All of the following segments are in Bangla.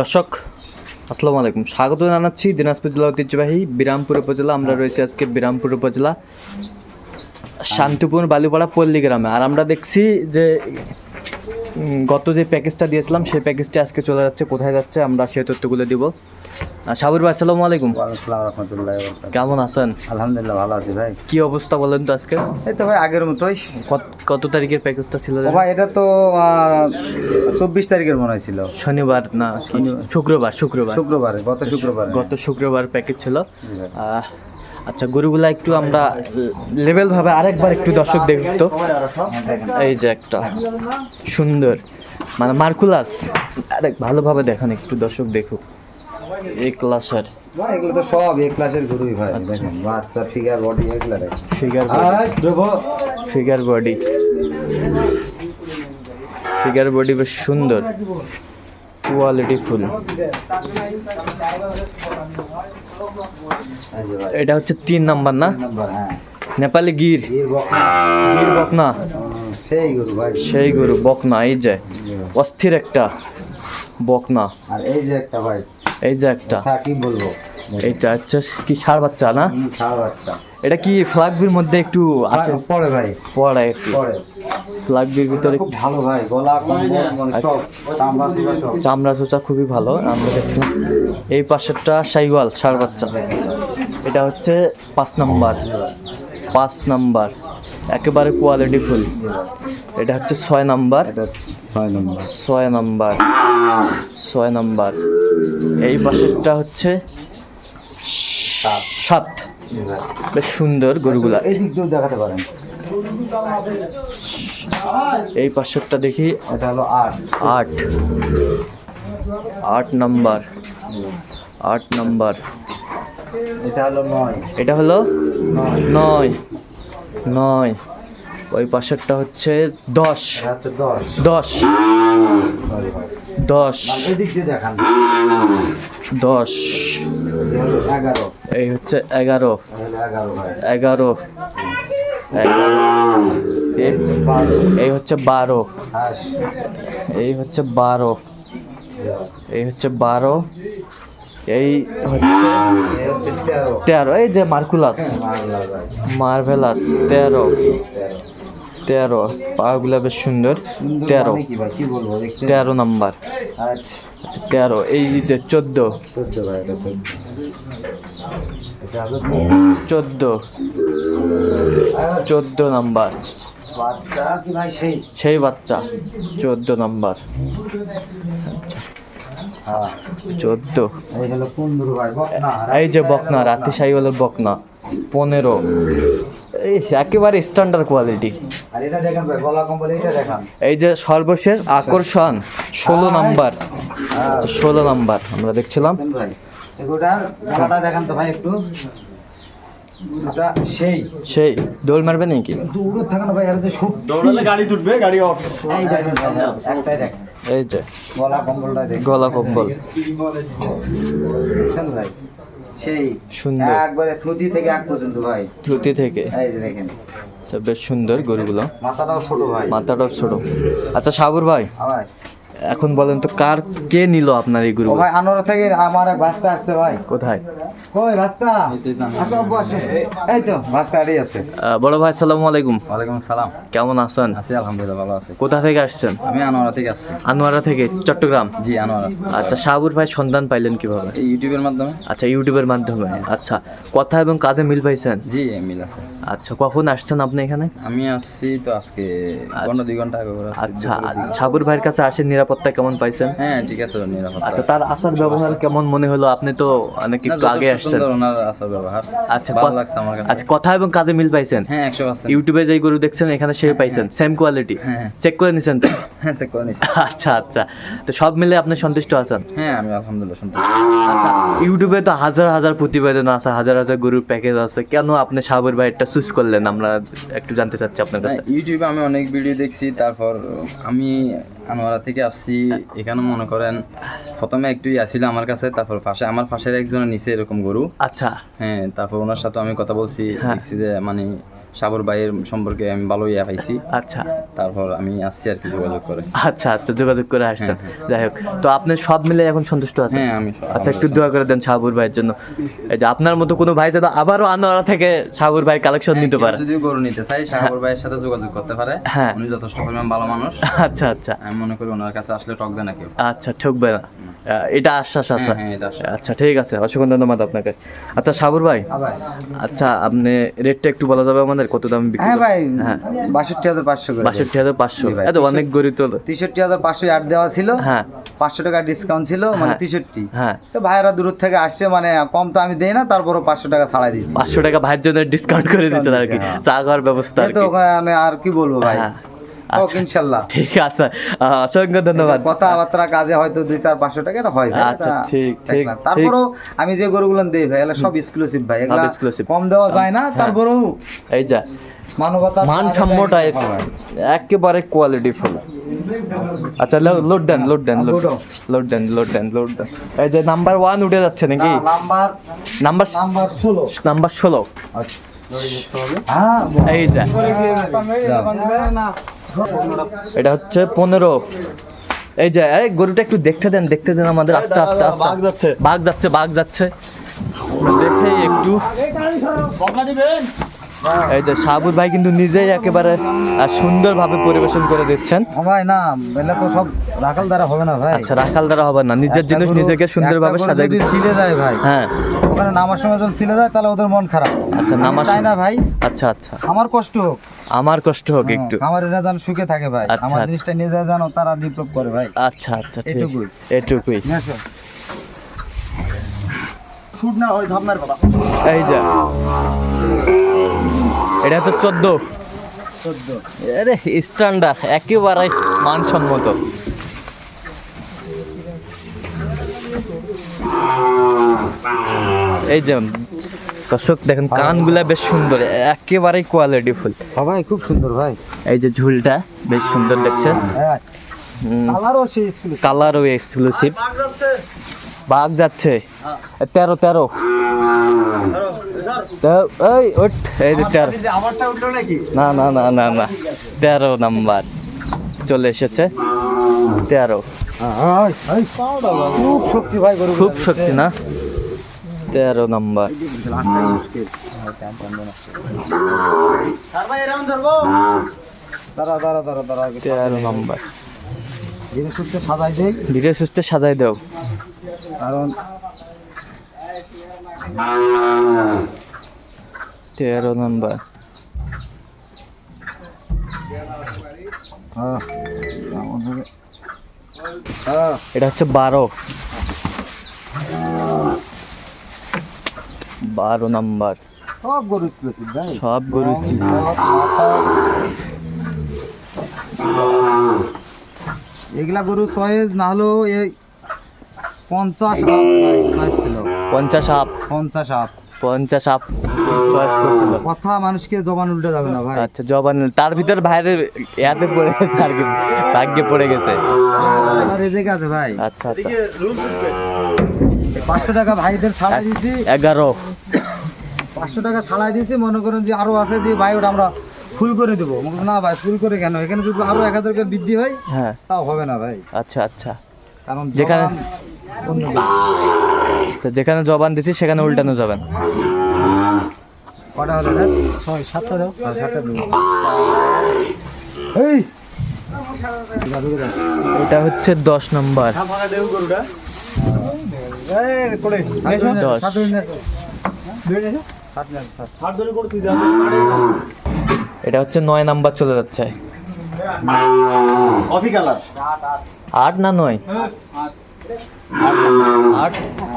দর্শক আসসালামু আলাইকুম। স্বাগত জানাচ্ছি দিনাজপুর জেলা ঐতিহ্যবাহী বিরামপুর উপজেলা। আমরা রয়েছি আজকে বিরামপুর উপজেলা শান্তিপুর বালিপাড়া পল্লী গ্রামে। আর আমরা দেখছি যে গত যে প্যাকেজটা দিয়েছিলাম সেই প্যাকেজটা আজকে চলে যাচ্ছে কোথায় যাচ্ছে আমরা সেই তথ্যগুলো দিব। সাবির ভাই আসসালামু আলাইকুম। আসসালাম রহমতুল্লাহ কেমন আছেন? আলহামদুলিল্লাহ ভালো আছি ভাই। কি অবস্থা বলেন তো আজকে? এই তো ভাই আগের মতোই। কত তারিখের প্যাকেজটা ছিল? ভাই এটা তো চব্বিশ তারিখের মনে হয়েছিল শনিবার না শুক্রবার শুক্রবার। শুক্রবারে গত শুক্রবারে। গত শুক্রবার প্যাকেজ ছিল। আচ্ছা গরুগুলা একটু আমরা লেভেল ভাবে আরেকবার একটু দর্শক দেখতো। এই যে একটা সুন্দর মানে মার্কুলাস। আরেক ভালোভাবে দেখান একটু দর্শক দেখুক। এই ক্লাসের। এগুলো তো সব এ ক্লাসের গরুই ভাই দেখেন বাচ্চা ফিগার বডি এগুলো figure figure body figure body বেশ সুন্দর। কোয়ালিটি ফুল এটা হচ্ছে তিন নাম্বার না? হ্যাঁ। নেপালি গির। গির বকনা। সেই গরু ভাই। সেই গরু বকনা এই যে। অস্থির একটা বকনা। আর এই যে একটা ভাই এই যে একটা। কি বলব? এটা হচ্ছে কি সার বাচ্চা না? ছাড় বাচ্চা। এটা কি ফ্লাগবির মধ্যে একটু আছে? পরে ভাই। পড়া একটু। পরে। ফ্লাগবির ভিতরে খুব ভালো ভাই গলা কম্বল মানে সব চামড়া চুড়া সব। চামড়া চোচা খুবই ভালো আমরা দেখছিলাম। এই পাশেরটা সাইওয়াল সার বাচ্চা। এটা হচ্ছে পাঁচ নাম্বার। পাঁচ নাম্বার। একেবারে কোয়ালিটি ফুল। এটা হচ্ছে ছয় নাম্বার। ছয় নম্বর। ছয় নাম্বার। ছয় নাম্বার। এই পাশেরটা হচ্ছে সাত। বেশ সুন্দর গরুগুলা। এই দিক দিয়েও দেখাতে পারেন। এই পাশেরটা দেখি। এটা হলো আট। আট। আট নাম্বার। আট নাম্বার। এটা হলো নয়। এটা হলো নয়। নয়। ওই পাশেরটা হচ্ছে দশ। হচ্ছে দশ। দশ। দশ। মানে এই হচ্ছে এগারো। এগারো। এই- হচ্ছে বারো। এই হচ্ছে বারো। এই হচ্ছে বারো। এই হচ্ছে তেরো এই যে মার্কুলাস। মার্ভেলাস তেরো। তেরো পাগুলা বেশ সুন্দর। তেরো। তেরো নাম্বার। আচ্ছা তেরো এই যে চোদ্দ। চোদ্দ। চোদ্দ নাম্বার। সেই বাচ্চা চোদ্দ নাম্বার। চোদ্দ। এই হলো বকনা এই যে বকনা রাতি সাইওয়ালের বকনা পনেরো। এই একেবারে স্ট্যান্ডার্ড কোয়ালিটি আর এটা দেখেন ভাই গলা কম্বল এটা দেখান। এই যে সর্বশেষ আকর্ষণ ষোলো নাম্বার। হ্যাঁ। আচ্ছা ষোলো নাম্বার আমরা দেখছিলাম। দেখান তো ভাই একটু। সেই। সেই দোল মারবে নাকি? দূর থাকে না ভাই আর যে দৌড়ালে গাড়ি তুলবে গাড়ি অফ এই দেখেন ভাই, একটাই দেখেন। এই যে। গলা কম্বলটা গলা কম্বল। ভাই? সেই সুন্দর। একবারে থুতি থেকে এক পর্যন্ত ভাই। থুতি থেকে। এই যে দেখেন। আচ্ছা বেশ সুন্দর গরুগুলো। মাথাটাও ছোট ভাই। মাথাটাও ছোট। আচ্ছা সাগর ভাই। ভাই। এখন বলেন তো কার কে নিল আপনার এই ও গরু ভাই আনোরা থেকে আমার এক ভাস্তা আসছে ভাই। কোথায়? কই ভাস্তা? আসো আব্বু, এই তো ভাস্তা আড়ি আছে। বড় ভাই আসসালামু আলাইকুম। ওয়ালাইকুম সালাম কেমন আছেন? আছি আলহামদুলিল্লাহ ভালো আছি। কোথা থেকে আসছেন? আমি আনোয়ারা থেকে আসছি। আনোয়ারা থেকে চট্টগ্রাম? জি আনোয়ারা। আচ্ছা সাগর ভাই সন্ধান পাইলেন কীভাবে? এই ইউটিউবের মাধ্যমে। আচ্ছা ইউটিউবের মাধ্যমে। আচ্ছা কথা এবং কাজে মিল পাইছেন? জি মিল আছে। আচ্ছা কখন আসছেন আপনি এখানে? আমি আসছি তো আজকে ঘণ্টা দুই ঘণ্টা আগে আচ্ছা সাগর ভাইয়ের কাছে আসে নিরাপত্তা কেমন পাইছেন? হ্যাঁ ঠিক আছে নিরাপদ আচ্ছা তার আচার ব্যবহার কেমন মনে হলো? আপনি তো অনেক একটু আগে আসছেন। ওনার আসার ব্যবহার। আচ্ছা ভালো কথা- লাগছে আমার কাছে। আচ্ছা কথা এবং কাজে মিল পাইছেন? হ্যাঁ একশো পার্সেন্ট ইউটিউবে যেই গরু দেখছেন এখানে সে পাইছেন সেম কোয়ালিটি হ্যাঁ। চেক করে নিছেন তো? হ্যাঁ চেক করে নিছি। আচ্ছা আচ্ছা। তো সব মিলে আপনি সন্তুষ্ট আছেন? হ্যাঁ আমি আলহামদুলিল্লাহ শুনতে আচ্ছা ইউটিউবে তো হাজার হাজার প্রতিবেদন আছে হাজার হাজার গরুর প্যাকেজ আছে। কেন আপনি সাগর ভাইয়েরটা চুজ করলেন? আমরা একটু জানতে চাচ্ছি আপনার কাছে। ইউটিউবে আমি অনেক ভিডিও দেখছি তারপর আমি আনোয়ারা থেকে আসছি এখানে মনে করেন প্রথমে একটু আসছিল আমার কাছে তারপর পাশে আমার পাশের একজনের নিচে এরকম গরু আচ্ছা হ্যাঁ তারপর ওনার সাথে আমি কথা বলছি হ্যাঁ। দেখছি যে মানে সাবর ভাইয়ের সম্পর্কে আমি ভালো ইয়া পাইছি আচ্ছা। তারপর আমি আসছি আর কি যোগাযোগ করে। আচ্ছা আচ্ছা যোগাযোগ করে আসছেন। যাই হোক তো আপনি সব মিলে এখন সন্তুষ্ট আছেন? হ্যাঁ আমি আচ্ছা একটু দোয়া করে দেন শাহাবুর ভাইয়ের জন্য। এই যে আপনার মতো কোনো ভাই যেন আবারও আনোয়ারা থেকে শাহাবুর ভাই কালেকশন নিতে পারে। যদি গরু নিতে চাই সাগর ভাইয়ের সাথে যোগাযোগ করতে পারে। হ্যাঁ। উনি যথেষ্ট পরিমাণ ভালো মানুষ। আচ্ছা আচ্ছা। আমি মনে করি ওনার কাছে আসলে টকবে না কেউ। আচ্ছা ঠকবে না। এটা আশ্বাস আছে। হ্যাঁ, হ্যাঁ। আচ্ছা ঠিক আছে। অসংখ্য ধন্যবাদ আপনাকে। আচ্ছা সাবুর হ্যাঁ ভাই। আচ্ছা আপনি রেটটা একটু বলা যাবে আমাদের? কত দাম বিক্রি হ্যাঁ ভাই হ্যাঁ। বাষট্টি হাজার পাঁচশো বাষট্টি হাজার পাঁচশো। এত অনেক গরিব তো। তেষট্টি হাজার পাঁচশো আট দেওয়া ছিল। হ্যাঁ। পাঁচশো টাকা ডিসকাউন্ট ছিল মানে হ্যাঁ। তেষট্টি। হ্যাঁ। তো ভাইয়েরা দূর থেকে আসছে মানে কম তো আমি দেই না তারপরও পাঁচশো টাকা ছাড়াই দিচ্ছি পাঁচশো টাকা ভাইয়ের জন্য ডিসকাউন্ট করে দিচ্ছেন আর কি। হ্যাঁ। চা খাওয়ার ব্যবস্থা আর তো কি। আর কি বলব ভাই? হ্যাঁ। ইনশাল্লাহ। ঠিক আছে। অসংখ্য ধন্যবাদ। কথাবার্তা কাজে হয়তো দুই চার পাঁচশো টাকা এটা হয় আচ্ছা, ঠিক, ঠিক, তারপরেও আমি যে গরুগুলো দেই ভাই এগুলো সব এক্সক্লুসিভ ভাই। এগুলো। কম দেওয়া যায় না তারপরেও এই যা মানবতা মানসম্মটা একেবারে কোয়ালিটি ফুল আচ্ছা লোড দেন লোড দেন লোড দেন লোড দেন লোড দেন। এই যে নাম্বার ওয়ান উঠে যাচ্ছে নাকি? নাম্বার নাম্বার নাম্বার ষোলো। নাম্বার ষোলো। হ্যাঁ। এই যা। এটা হচ্ছে পনেরো। এই যে এই গরুটা একটু দেখতে দেন দেখতে দেন আমাদের আস্তে আস্তে আস্তে। বাঘ যাচ্ছে। বাঘ যাচ্ছে বাঘ যাচ্ছে। দেখেই একটু। এই যে সাবুর ভাই কিন্তু নিজেই একেবারে সুন্দরভাবে পরিবেশন করে দিচ্ছেন। ভাই না এগুলো তো সব রাখাল দ্বারা হবে না ভাই। আচ্ছা রাখাল দ্বারা হবে না নিজের জিনিস নিজেকে সুন্দরভাবে সাজাই দিতে যায় ভাই। হ্যাঁ। ওখানে নামার সময় যখন ছিলে যায় তাহলে ওদের মন খারাপ। আচ্ছা নামার চাই না ভাই। আচ্ছা আচ্ছা। আমার কষ্ট হোক। আমার কষ্ট হোক একটু। আমার এরা যেন সুখে থাকে ভাই। আচ্ছা, আমার আচ্ছা। জিনিসটা নিয়ে যায় জানো তারা ডেভেলপ করে ভাই। আচ্ছা আচ্ছা ঠিক। এটুকুই। এটুকুই। শুট না ওই ধাপনার কথা। এই যে। এটা হচ্ছে চোদ্দ। চোদ্দ। আরে স্ট্যান্ডার্ড একেবারে মানসম্মত। এই যে দর্শক দেখেন কানগুলা বেশ সুন্দর একেবারেই কোয়ালিটি ফুল। হ্যাঁ ভাই খুব সুন্দর ভাই। এই যে ঝুলটা বেশ সুন্দর দেখছেন? হ্যাঁ। কালারও সেই এক্সক্লুসিভ বাঘ যাচ্ছে। তেরো তেরো। এই ওঠ এই যে তেরো। না না না না না। তেরো নাম্বার। চলে এসেছে। তেরো। খুব শক্তি ভাই খুব শক্তি না? তেরো নাম্বার। তেরো নাম্বার। ধীরে সুস্থে সাজাই দেই ধীরে সুস্থে সাজাই দাও। কারণ তেরো নাম্বার। হ্যাঁ, এটা হচ্ছে বারো। বারো নম্বর। সব গরু ভাই সব গরু এগুলা গরু চয়েস না হলেও এই পঞ্চাশ ছিল। পঞ্চাশ আপ পঞ্চাশ আপ পঞ্চাশ আপ চয়েস করছিল। কথা মানুষকে জবান উল্টে যাবে না ভাই। আচ্ছা জবান তার ভিতর বাইরের ইয়াতে পড়ে গেছে আর কি ভাগ্যে পড়ে গেছে। আর রেজেক আছে ভাই। আচ্ছা আচ্ছা। পাঁচশো টাকা ভাইদের ছাড়াই দিয়েছি এগারো। পাঁচশো টাকা ছাড়াই দিয়েছি মনে করেন যে আরও আছে যে ভাই ওটা আমরা ফুল করে দেবো। না ভাই ফুল করে কেন? এখানে যদি আরও এক হাজার করে বৃদ্ধি হয় হ্যাঁ। তাও হবে না ভাই। আচ্ছা আচ্ছা। কারণ যেখানে- অন্য যেখানে জবান দিছি সেখানে উল্টানো যাবেন কটা হলো ছয় সাতটা দাও। হ্যাঁ, সাতটা দেবো। এই। এটা হচ্ছে দশ নম্বর। দশ। এটা হচ্ছে নয় নাম্বার চলে যাচ্ছে। কফি কালার আট না নয়? আট।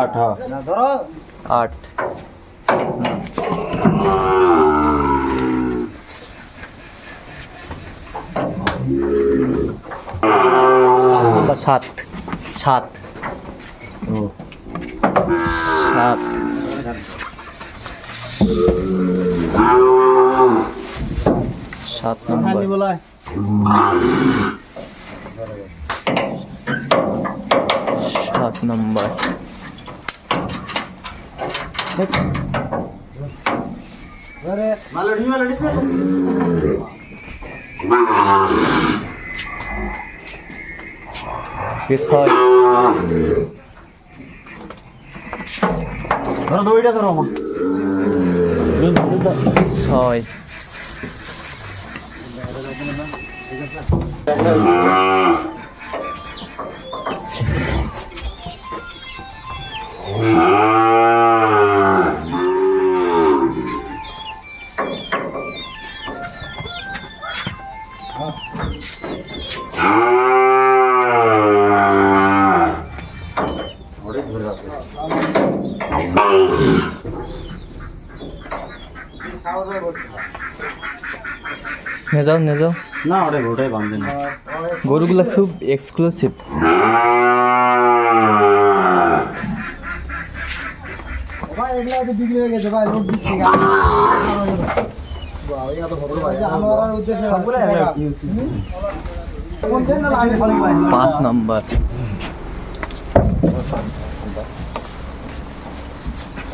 আট হ্যাঁ। ধরো আট। সাত। সাত। সাত। সাত নম্বর। সাত নম্বর। ছয়। ধরো দড়িটা ধরো আমার ছয় নিয়ে যাও নিয়ে যাও না ওটা ওটাই বাঁধবে না গরুগুলো খুব এক্সক্লুসিভ ভাই এগুলা তো বিক্রি হয়ে গেছে ভাই লোক দিচ্ছি আমার উদ্দেশ্যে কোনটা না আমি ফলো ভাই পাঁচ নাম্বার।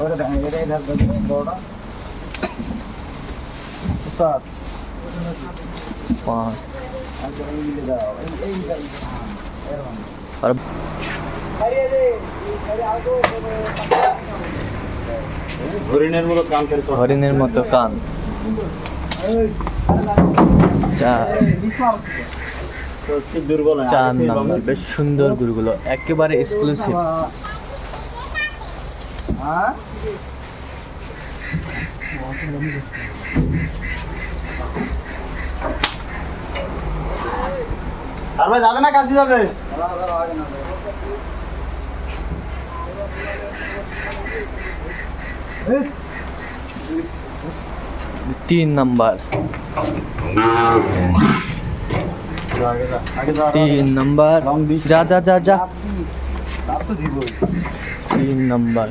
ওটা পাঁচ। হরিণের মতো করে হরিণের মতো কান। চার। নাম্বার। বেশ সুন্দর গুরুগুলো একেবারে এক্সক্লুসিভ হ্যাঁ? আর ভাই যাবে না কাছে যাবে তিন নাম্বার তিন নাম্বার যা যা যা যা তিন নাম্বার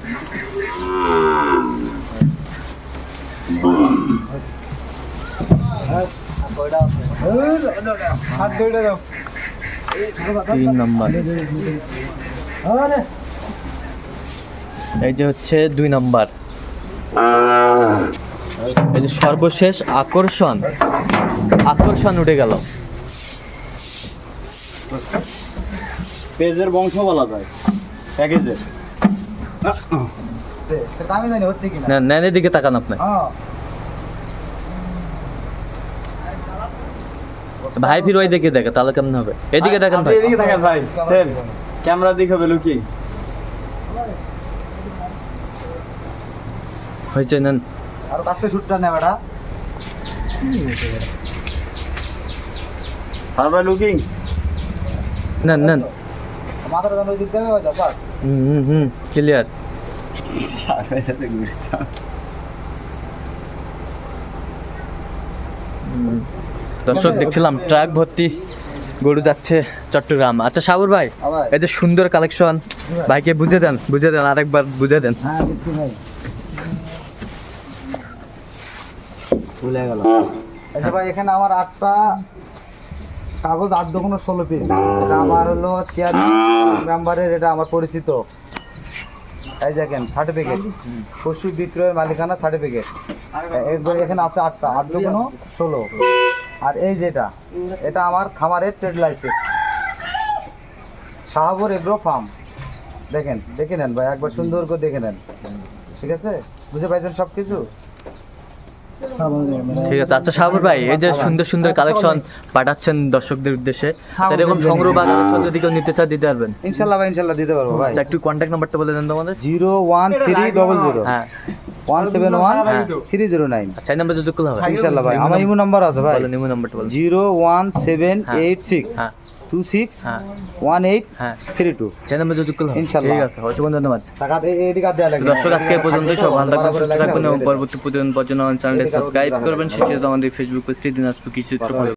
হাত ধরে দাও তিন নাম্বার। আরে এই যে হচ্ছে দুই নাম্বার। এই যে সর্বশেষ আকর্ষণ। আকর্ষণ উঠে গেল। পেজের বংশ বলা যায়। প্যাকেজের। না নেনের দিকে তাকান আপনি। ভাই ফির ওই দিকে দেখে তাহলে কেমন হবে? এদিকে দেখেন ভাই। এদিকে দেখেন ভাই সেম। ক্যামেরা দিকে হবে লুকিং। হয়েছে নেন। আর কাছে শুটটা নে বেটা। আর ভাই লুকিং। নেন নেন। মাথাটা ওই দিক দেবে হয়তো বাস। হুম হুম হুম ক্লিয়ার দর্শক দেখছিলাম ট্রাক ভর্তি গরু যাচ্ছে চট্টগ্রাম। আচ্ছা সাগর ভাই এই যে সুন্দর কালেকশন ভাইকে বুঝে দেন বুঝে দেন আরেকবার বুঝে দেন। হ্যাঁ ভাই। ভুলে গেল আচ্ছা ভাই এখানে আমার আটটা কাগজ আট দোকানো ষোলো পিস এটা আমার হলো চেয়ার মেম্বারের এটা আমার পরিচিত। এই দেখেন সার্টিফিকেট পশু বিক্রয়ের মালিকানা সার্টিফিকেট এখানে আছে আটটা আট দোকানো ষোলো। আর এই যেটা, এটা আমার খামারের trade licence Shahabur agro farm. দেখেন, দেখে নেন ভাই, একবার সুন্দর করে দেখে নেন। ঠিক আছে? বুঝে পাইছেন সব কিছু ঠিক আছে আচ্ছা সাগর ভাই এই যে সুন্দর সুন্দর কালেকশন পাঠাচ্ছেন দর্শকদের উদ্দেশ্যে এরকম সংগ্রহ বা কালেকশন যদি কেউ নিতে চায় দিতে পারবেন? ইনশাল্লাহ ভাই ইনশাল্লাহ দিতে পারব ভাই। আচ্ছা একটু কন্ট্যাক্ট নাম্বারটা বলে দেন তো আমাদের zero one three double zero হ্যাঁ। ওয়ান সেভেন ওয়ান হ্যাঁ। Three zero nine. আচ্ছা এই নাম্বার যদি করলে হবে। ইনশাল্লাহ ভাই আমার ইমো নাম্বার আছে ভাই। বলো নিমো নাম্বারটা বলো। Zero one seven eight six. হ্যাঁ। টু সিক্স ওয়ান এইট হ্যাঁ। থ্রি টু সেই নাম্বার হবে ইনশাল্লাহ। ঠিক আছে অসংখ্য ধন্যবাদ। দর্শক আজকে পর্যন্ত সব ভালো থাকবেন সুস্থ থাকবেন এবং পরবর্তী প্রতিদিন পর্যন্ত আমাদের চ্যানেলটি সাবস্ক্রাইব করবেন। সেটি আমাদের ফেসবুক পেজটি দিনাজপুর কৃষি চিত্র